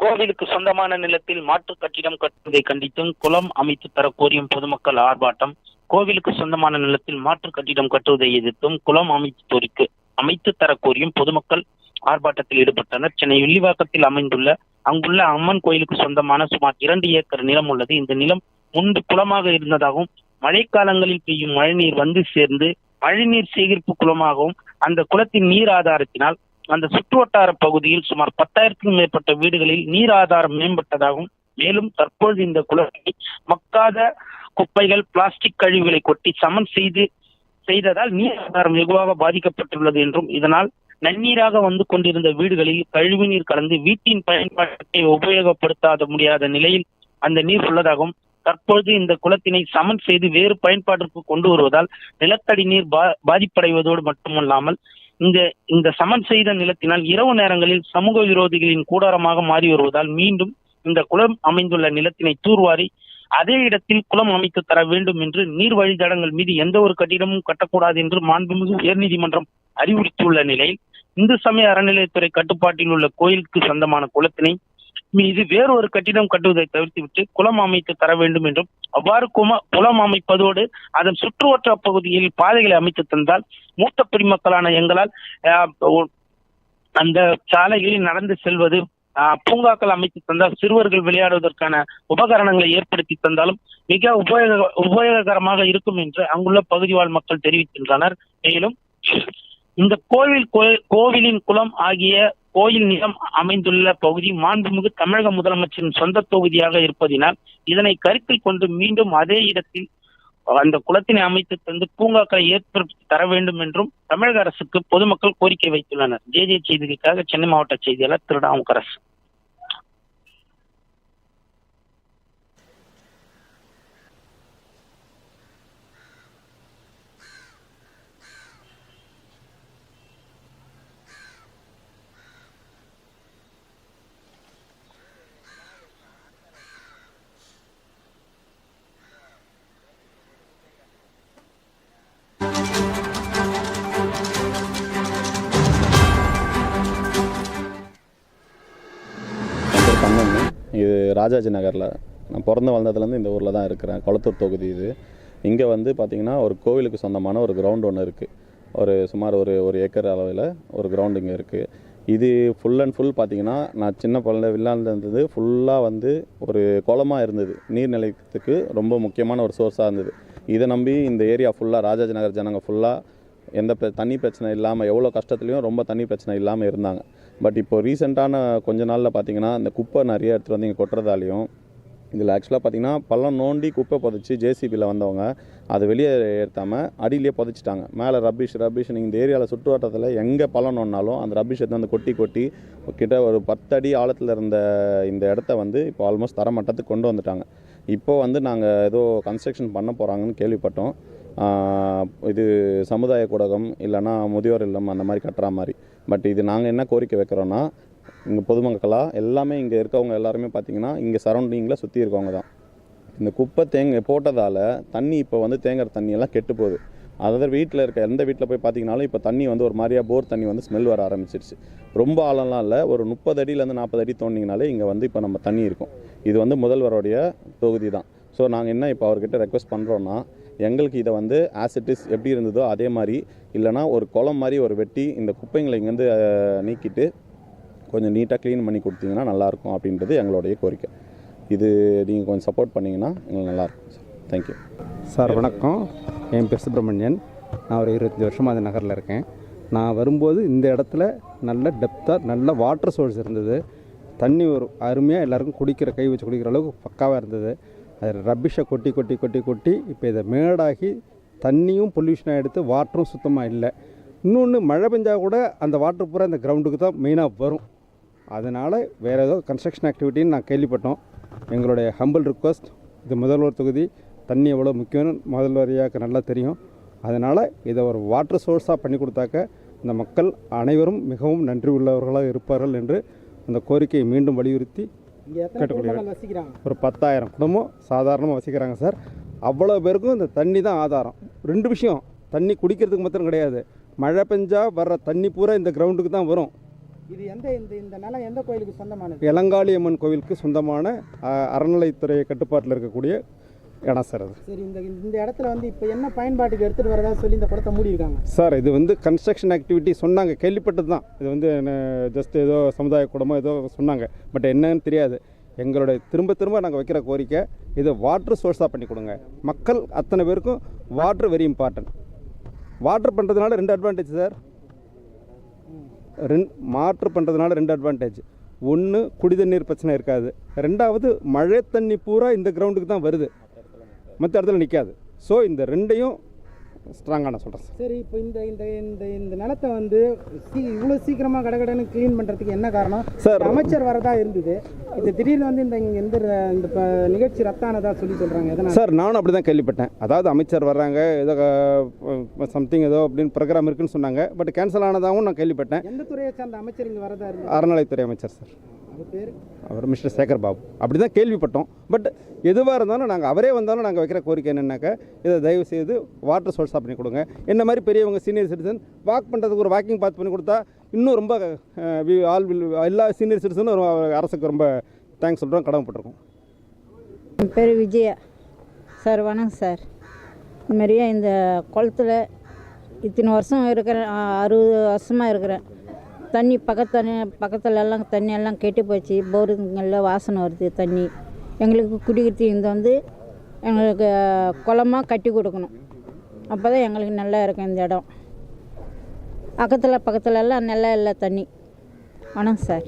கோவிலுக்கு சொந்தமான நிலத்தில் மாற்று கட்டிடம் கட்டுவதை கண்டித்தும் குளம் அமைத்து தர கோரியும் பொதுமக்கள் ஆர்ப்பாட்டம். கோவிலுக்கு சொந்தமான நிலத்தில் மாற்று கட்டிடம் கட்டுவதை எதிர்த்தும் குளம் அமைத்து தோரிக்கு அமைத்து தர கோரியும் பொதுமக்கள் ஆர்ப்பாட்டத்தில் ஈடுபட்டனர். சென்னை வில்லிவாக்கத்தில் அமைந்துள்ள அங்குள்ள அம்மன் கோயிலுக்கு சொந்தமான சுமார் இரண்டு ஏக்கர் நிலம் உள்ளது. இந்த நிலம் முன்பு குளமாக இருந்ததாகவும் மழைக்காலங்களில் பெய்யும் மழைநீர் வந்து சேர்ந்து மழைநீர் சேகரிப்பு குளமாகவும் அந்த குளத்தின் நீர் ஆதாரத்தினால் அந்த சுற்றுவட்டார பகுதியில் சுமார் பத்தாயிரத்துக்கும் மேற்பட்ட வீடுகளில் நீர் ஆதாரம் மேம்பட்டதாகவும் மேலும் தற்போது இந்த குளத்தை மக்காத குப்பைகள் பிளாஸ்டிக் கழிவுகளை கொட்டி சமன் செய்து செய்ததால் நீர் ஆதாரம் வெகுவாக பாதிக்கப்பட்டுள்ளது என்றும் இதனால் நன்னீராக வந்து கொண்டிருந்த வீடுகளில் கழிவு நீர் கலந்து வீட்டின் பயன்பாட்டை உபயோகப்படுத்தாத முடியாத நிலையில் அந்த நீர் உள்ளதாகவும் தற்பொழுது இந்த குளத்தினை சமன் செய்து வேறு பயன்பாட்டிற்கு கொண்டு வருவதால் நிலத்தடி நீர் பா பாதிப்படைவதோடு மட்டுமல்லாமல் இந்த இந்த சமன் செய்த நிலத்தினால் இரவு நேரங்களில் சமூக விரோதிகளின் கூடாரமாக மாறி வருவதால் மீண்டும் இந்த குளம் அமைந்துள்ள நிலத்தினை தூர்வாரி அதே இடத்தில் குளம் அமைத்து தர வேண்டும் என்று நீர் வழித்தடங்கள் மீது எந்த ஒரு கட்டிடமும் கட்டக்கூடாது என்று மாண்புமிகு உயர்நீதிமன்றம் அறிவுறுத்தியுள்ள நிலையில் இந்து சமய அறநிலையத்துறை கட்டுப்பாட்டில் உள்ள கோயிலுக்கு சொந்தமான குளத்தினை மீது வேறொரு கட்டிடம் கட்டுவதை தவிர்த்துவிட்டு குளம் அமைத்து தர வேண்டும் என்றும் அவ்வாறு கும குளம் அமைப்பதோடு அதன் சுற்றுவட்டார பகுதியில் பாதைகளை அமைத்து தந்தால் மூத்த குடிமக்களான எங்களால் அந்த சாலைகளில் நடந்து செல்வது பூங்காக்கள் அமைத்து தந்தால் சிறுவர்கள் விளையாடுவதற்கான உபகரணங்களை ஏற்படுத்தி தந்தாலும் மிக உபயோக உபயோககரமாக இருக்கும் என்று அங்குள்ள பகுதி வாழ் மக்கள் தெரிவிக்கின்றனர். மேலும் இந்த கோவில் கோவிலின் குளம் ஆகிய கோயில் நிலம் அமைந்துள்ள பகுதி மாண்புமிகு தமிழக முதலமைச்சரின் சொந்த தொகுதியாக இருப்பதினால் இதனை கருத்தில் கொண்டு மீண்டும் அதே இடத்தில் அந்த குளத்தினை அமைத்து தந்து பூங்காக்களை ஏற்படுத்தி தர வேண்டும் என்றும் தமிழக அரசுக்கு பொதுமக்கள் கோரிக்கை வைத்துள்ளனர். ஜே ஜே செய்திகளுக்காக சென்னை மாவட்ட செய்தியாளர் திருடாமுக்கரசு ராஜாஜி நகரில். நான் பிறந்து வளர்ந்ததுலேருந்து இந்த ஊரில் தான் இருக்கிறேன். கொளத்தூர் தொகுதி இது. இங்கே வந்து பார்த்திங்கன்னா ஒரு கோவிலுக்கு சொந்தமான ஒரு கிரவுண்ட் ஒன்று இருக்குது ஒரு சுமார் ஒரு ஒரு ஏக்கர் அளவில் ஒரு கிரவுண்ட் இங்கே இருக்குது இது ஃபுல் அண்ட் ஃபுல் பார்த்திங்கன்னா நான் சின்ன குழந்தை வில்லாண்டில் இருந்தது. ஃபுல்லாக வந்து ஒரு குளமாக இருந்தது. நீர்நிலையத்துக்கு ரொம்ப முக்கியமான ஒரு சோர்ஸாக இருந்தது. இதை நம்பி இந்த ஏரியா ஃபுல்லாக ராஜாஜி நகர் ஜனங்க ஃபுல்லாக எந்த பிர தண்ணி பிரச்சனை இல்லாமல் எவ்வளோ கஷ்டத்துலையும் ரொம்ப தண்ணி பிரச்சனை இல்லாமல் இருந்தாங்க. பட் இப்போ ரீசெண்டான கொஞ்ச நாளில் பார்த்தீங்கன்னா இந்த குப்பை நிறைய எடுத்துகிட்டு வந்து இங்கே கொட்டுறதாலையும் இதில் ஆக்சுவலாக பார்த்தீங்கன்னா பள்ளம் நோண்டி குப்பை புதைச்சி ஜேசிபியில் வந்தவங்க அதை வெளியே ஏற்றாமல் அடியிலேயே புதைச்சிட்டாங்க. மேலே ரப்பிஷ் ரப்பிஷ் நீங்கள் இந்த ஏரியாவில் சுற்றுவட்டத்தில் எங்கே பள்ளம் நோண்டினாலும் அந்த ரப்பிஷ் எடுத்து வந்து கொட்டி கொட்டி கிட்ட ஒரு பத்தடி ஆழத்தில் இருந்த இந்த இடத்த வந்து இப்போ ஆல்மோஸ்ட் தரமட்டத்துக்கு கொண்டு வந்துட்டாங்க. இப்போ வந்து நாங்கள் ஏதோ கன்ஸ்ட்ரக்ஷன் பண்ண போகிறாங்கன்னு கேள்விப்பட்டோம். இது சமுதாய கூடகம் இல்லைன்னா முதியோர் இல்லம் அந்த மாதிரி கட்டுற மாதிரி. பட் இது நாங்கள் என்ன கோரிக்கை வைக்கிறோன்னா இங்கே பொதுமக்களாக எல்லாமே இங்கே இருக்கவங்க எல்லாருமே பார்த்தீங்கன்னா இங்கே சரௌண்டிங்கில் சுற்றி இருக்கவங்க தான். இந்த குப்பை தேங்க போட்டதால் தண்ணி இப்போ வந்து தேங்குற தண்ணியெல்லாம் கெட்டு போகுது. அதாவது வீட்டில் இருக்க எந்த வீட்டில் போய் பார்த்தீங்கனாலும் இப்போ தண்ணி வந்து ஒரு மாதிரியா போர் தண்ணி வந்து ஸ்மெல் வர ஆரம்பிச்சிருச்சு. ரொம்ப ஆழம்லாம் இல்லை ஒரு முப்பது அடியிலேருந்து நாற்பது அடி தோண்டிங்கனாலே இங்கே வந்து இப்போ நம்ம தண்ணி இருக்கும். இது வந்து முதல்வருடைய தொகுதி தான். ஸோ நாங்கள் என்ன இப்போ அவர்கிட்ட ரெக்வஸ்ட் பண்ணுறோன்னா எங்களுக்கு இதை வந்து ஆசிட்டிஸ் எப்படி இருந்ததோ அதே மாதிரி இல்லைனா ஒரு குளம் மாதிரி ஒரு வெட்டி இந்த குப்பைங்களை இங்கேருந்து நீக்கிட்டு கொஞ்சம் நீட்டாக க்ளீன் பண்ணி கொடுத்தீங்கன்னா நல்லாயிருக்கும் அப்படின்றது எங்களுடைய கோரிக்கை. இது நீங்கள் கொஞ்சம் சப்போர்ட் பண்ணிங்கன்னா எங்களுக்கு நல்லாயிருக்கும் சார். தேங்க்யூ சார் வணக்கம். என் பேர் சுப்பிரமணியன். நான் ஒரு இருபத்தஞ்சி வருஷமாக அந்த நகரில் இருக்கேன். நான் வரும்போது இந்த இடத்துல நல்ல டெப்த்தாக நல்ல வாட்டர் சோர்ஸ் இருந்தது. தண்ணி ஒரு அருமையாக எல்லாருக்கும் குடிக்கிற கை வச்சு குடிக்கிற அளவுக்கு பக்காவாக இருந்தது. அது ரப்பிஷை கொட்டி கொட்டி கொட்டி கொட்டி இப்போ இதை மேடாகி தண்ணியும் பொல்யூஷனாக எடுத்து வாட்டரும் சுத்தமாக இல்லை. இன்னொன்று மழை பெஞ்சால் கூட அந்த வாட்டர் பூரா இந்த கிரவுண்டுக்கு தான் மெயினாக வரும். அதனால் வேறு ஏதோ கன்ஸ்ட்ரக்ஷன் ஆக்டிவிட்டின்னு நான் கேள்விப்பட்டோம். எங்களுடைய ஹம்பிள் ரிக்வஸ்ட் இது முதல்வர் தொகுதி தண்ணி எவ்வளோ முக்கியம்னு முதல்வரியாக்கு நல்லா தெரியும். அதனால் இதை ஒரு வாட்டர் சோர்ஸாக பண்ணி கொடுத்தாக்க இந்த மக்கள் அனைவரும் மிகவும் நன்றி உள்ளவர்களாக இருப்பார்கள் என்று அந்த கோரிக்கையை மீண்டும் வலியுறுத்தி கேட்டுக்கொள்கிறேன் ஒரு பத்தாயிரம் குடும்பம் சாதாரணமாக வசிக்கிறாங்க சார். அவ்வளோ பேருக்கும் இந்த தண்ணி தான் ஆதாரம். ரெண்டு விஷயம் தண்ணி குடிக்கிறதுக்கு மாத்திரம் கிடையாது. மழை பெஞ்சா வர்ற தண்ணி பூரா இந்த கிரவுண்டுக்கு தான் வரும். இது எந்த இந்த இந்த நிலம் எந்த கோயிலுக்கு சொந்தமானது? இளங்காளி அம்மன் கோவிலுக்கு சொந்தமான அறநிலைத்துறை கட்டுப்பாட்டில் இருக்கக்கூடிய இடம் சார் அது. சரி இந்த இந்த இடத்துல வந்து இப்போ என்ன பயன்பாட்டுக்கு எடுத்துகிட்டு வரதா சொல்லி இந்த குளத்தை மூடியிருக்காங்க? சார் இது வந்து கன்ஸ்ட்ரக்ஷன் ஆக்டிவிட்டி சொன்னாங்க. கேள்விப்பட்டது தான். இது வந்து ஜஸ்ட் ஏதோ சமுதாய கூடமோ ஏதோ சொன்னாங்க. பட் என்னன்னு தெரியாது. எங்களுடைய திரும்ப திரும்ப நாங்கள் வைக்கிற கோரிக்கை இது வாட்டர் சோர்ஸாக பண்ணி கொடுங்க. மக்கள் அத்தனை பேருக்கும் வாட்டர் வெரி இம்பார்ட்டன்ட் வாட்டர் பண்ணுறதுனால ரெண்டு அட்வான்டேஜ் சார். ரெண் மாற்று பண்ணுறதுனால ரெண்டு அட்வான்டேஜ் ஒன்று குடி தண்ணீர் பிரச்சனை இருக்காது. ரெண்டாவது மழை தண்ணி பூரா இந்த கிரவுண்டுக்கு தான் வருது. மற்ற இடத்துல நிற்காது ஸோ இந்த ரெண்டையும் ஸ்ட்ராங்காக நான் சொல்கிறேன் சார் சரி இப்போ இந்த இந்த இந்த இந்த நிலத்தை வந்து இவ்வளோ சீக்கிரமாக கடகடன்னு க்ளீன் பண்ணுறதுக்கு என்ன காரணம்? சார் அமைச்சர் வரதா இருந்தது. இது திடீர்னு வந்து இந்த இங்க இந்த ர- இந்த நிகழ்ச்சி ரத்தானதா சொல்லி சொல்கிறாங்க எதனால்? சார் நானும் அப்படி தான் கேள்விப்பட்டேன். அதாவது அமைச்சர் வர்றாங்க ஏதோ சம்திங் ஏதோ அப்படின்னு ப்ரோக்ராம் இருக்குன்னு சொன்னாங்க பட் கேன்சல் ஆனதாகவும் நான் கேள்விப்பட்டேன். எந்த துறையை சார்ந்த அமைச்சர் இங்கே வரதா இருந்தது? அறநிலைத்துறை அமைச்சர் சார் அது பேர்? அவர் மிஸ்டர் சேகர் பாபு அப்படி தான் கேள்விப்பட்டோம். பட் எதுவாக இருந்தாலும் நாங்கள் அவரே வந்தாலும் நாங்கள் வைக்கிற கோரிக்கை என்னென்னாக்கா இதை தயவு செய்து வாட்டர் சோர்ஸாக பண்ணி கொடுங்க. என்ன மாதிரி பெரியவங்க சீனியர் சிட்டிசன் வாக் பண்ணுறதுக்கு ஒரு வாக்கிங் பாத் பண்ணி கொடுத்தா இன்னும் ரொம்ப ஆல் வில் எல்லா சீனியர் சிட்டிசனும் அரசுக்கு ரொம்ப தேங்க்ஸ் சொல்கிறோம் கடமைப்பட்டிருக்கோம். என் பேர் விஜயா. சார் வணக்கம் சார். இந்த மாதிரியே இந்த குளத்துல இத்தனை வருஷம் இருக்கிறேன் அறுபது வருஷமாக இருக்கிறேன். தண்ணி பக்கத்து பக்கத்தில் எல்லாம் தண்ணி எல்லாம் கெட்டு போச்சு. போருங்களில் வாசனை வருது தண்ணி. எங்களுக்கு குடிக்கிறதுக்கு இந்த வந்து எங்களுக்கு குளமாக கட்டி கொடுக்கணும். அப்போ தான் எங்களுக்கு நல்லா இருக்கும் இந்த இடம். பக்கத்தில் பக்கத்துலலாம் நல்லா இல்லை தண்ணி. வணக்கம் சார்.